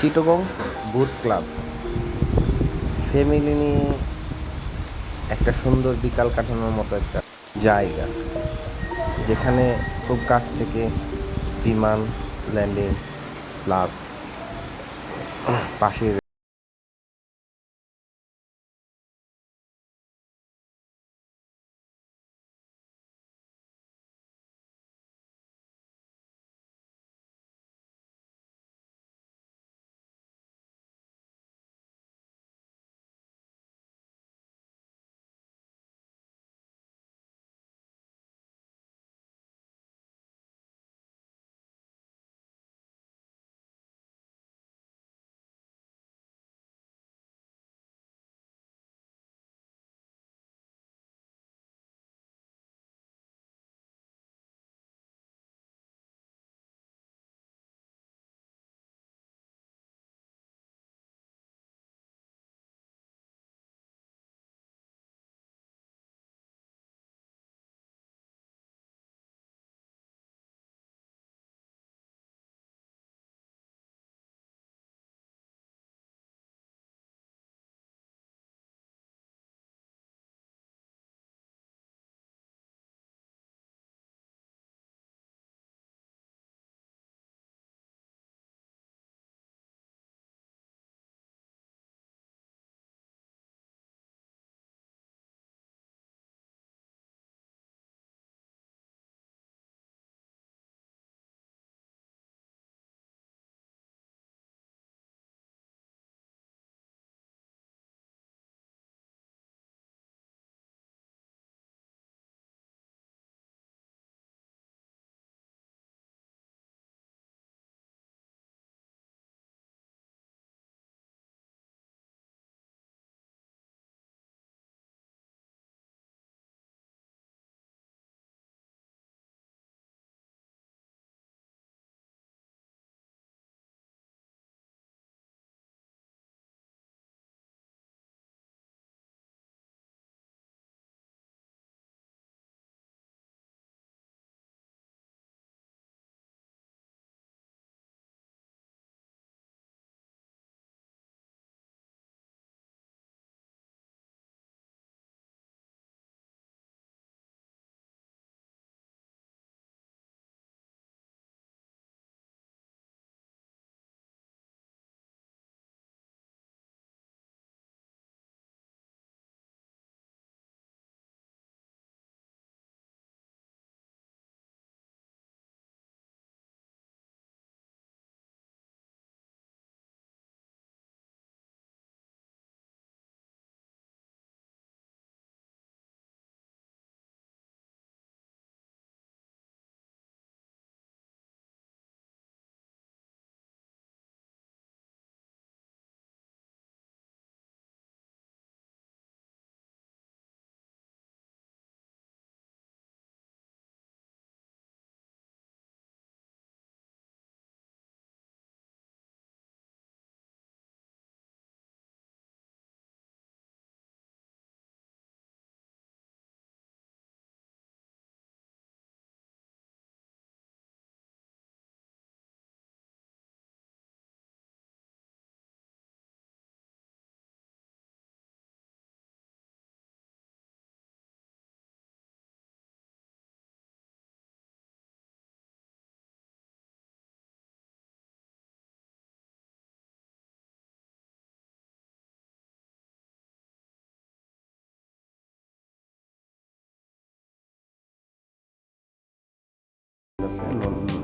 চিটগং বুট club. Family নিয়ে একটা সুন্দর বিকাল কাটানোর মতো একটা জায়গা, যেখানে খুব কাছ থেকে বিমান ল্যান্ডিং প্লাস পাশের ¿eh? lo,